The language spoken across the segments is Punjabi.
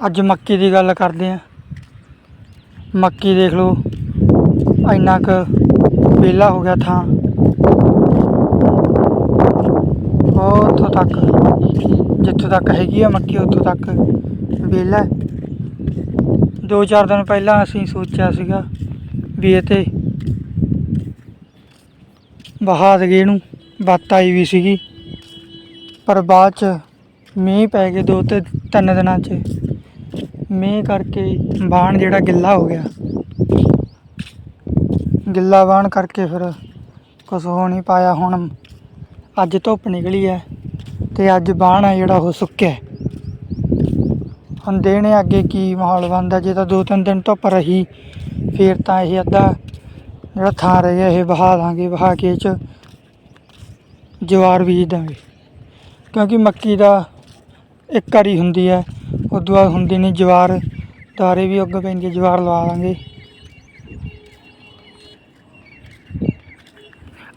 ਅੱਜ ਮੱਕੀ ਦੀ ਗੱਲ ਕਰਦੇ ਆ ਮੱਕੀ ਦੇਖ ਲਓ, ਇੰਨਾ ਕੁ ਵਿਹਲਾ ਹੋ ਗਿਆ ਥਾਂ। ਉਹ ਉੱਥੋਂ ਤੱਕ, ਜਿੱਥੋਂ ਤੱਕ ਹੈਗੀ ਆ ਮੱਕੀ, ਉੱਥੋਂ ਤੱਕ ਵਿਹਲਾ ਦੋ ਚਾਰ ਦਿਨ ਪਹਿਲਾਂ ਅਸੀਂ ਸੋਚਿਆ ਸੀਗਾ ਵੀ ਇਹ ਤੇ ਬਹਾ ਦਈਏ ਇਹਨੂੰ ਬੱਤ ਆਈ ਵੀ ਸੀਗੀ, ਪਰ ਬਾਅਦ ਚ ਮੀਂਹ ਪੈ ਗਏ ਦੋ ਤੇ ਤਿੰਨ ਦਿਨਾਂ ਚ। ਮੀਂਹ ਕਰਕੇ ਬਾਣ ਜਿਹੜਾ ਗਿੱਲਾ ਹੋ ਗਿਆ। ਗਿੱਲਾ ਬਾਣ ਕਰਕੇ ਫਿਰ ਕੁਛ ਹੋ ਨਹੀਂ ਪਾਇਆ। ਹੁਣ ਅੱਜ ਧੁੱਪ ਨਿਕਲੀ ਹੈ ਤੇ ਅੱਜ ਬਾਣ ਹੈ ਜਿਹੜਾ ਉਹ ਸੁੱਕਿਆ ਹੁਣ ਦੇਣੇ ਅੱਗੇ ਕੀ ਮਾਹੌਲ ਬਣਦਾ। ਜੇ ਤਾਂ ਦੋ ਤਿੰਨ ਦਿਨ ਧੁੱਪ ਰਹੀ, ਫਿਰ ਤਾਂ ਇਹ ਅੱਧਾ ਜਿਹੜਾ ਥਾਂ ਰਹਿ ਗਿਆ ਇਹ ਵਹਾ ਦਾਂਗੇ, ਵਹਾ ਕੇ ਚ ਜਵਾਰ ਬੀਜ ਦਾਂਗੇ। ਕਿਉਂਕਿ ਮੱਕੀ ਦਾ ਇੱਕ ਵਾਰੀ ਹੁੰਦੀ ਹੈ, ਉਦੋਂ ਬਾਅਦ ਹੁੰਦੀ ਨਹੀਂ, ਜਵਾਰ ਦੁਆਰੇ ਵੀ ਉੱਗ ਪੈਂਦੀ ਜਵਾਰ ਲਵਾ ਦਾਂਗੇ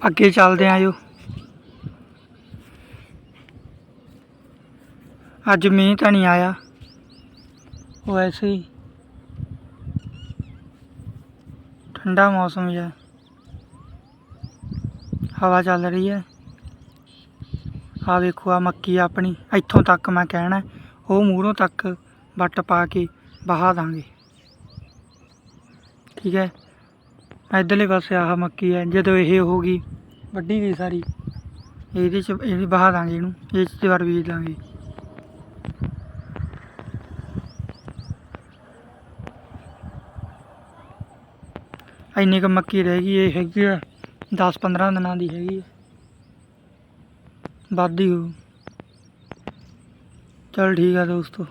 ਅੱਗੇ ਚੱਲਦੇ ਆਂ ਜੋ ਅੱਜ ਮੀਂਹ ਤਾਂ ਨਹੀਂ ਆਇਆ। ਵੈਸੇ ਹੀ। ਠੰਡਾ ਮੌਸਮ ਜਿਹਾ ਹਵਾ ਚੱਲ ਰਹੀ ਹੈ। ਆ ਵੇਖੋ ਆ ਮੱਕੀ ਆਪਣੀ, ਇੱਥੋਂ ਤੱਕ ਮੈਂ ਕਹਿਣਾ ਉਹ ਮੂਹਰੋਂ ਤੱਕ ਵੱਟ ਪਾ ਕੇ ਬਹਾ ਦਾਂਗੇ। ਠੀਕ ਹੈ? ਇੱਧਰਲੇ ਪਾਸੇ ਆਹ ਮੱਕੀ ਹੈ, ਜਦੋਂ ਇਹ ਹੋ ਗਈ ਵੱਡੀ ਗਈ ਸਾਰੀ, ਇਹਦੇ ਚ, ਇਹ ਬਹਾ ਦਾਂਗੇ ਇਹਨੂੰ, ਇਹ ਚ ਵਾਰ ਬੀਜ ਦਾਂਗੇ। ਇੰਨੀ ਕੁ ਮੱਕੀ ਰਹਿ ਗਈ, ਇਹ ਹੈਗੀ ਆ 10 15 ਦਿਨਾਂ ਦੀ ਹੈਗੀ ਆ ਵੱਧ ਹੀ। ਹੋਊ ਚਲ ਠੀਕ ਆ ਦੋਸਤੋ।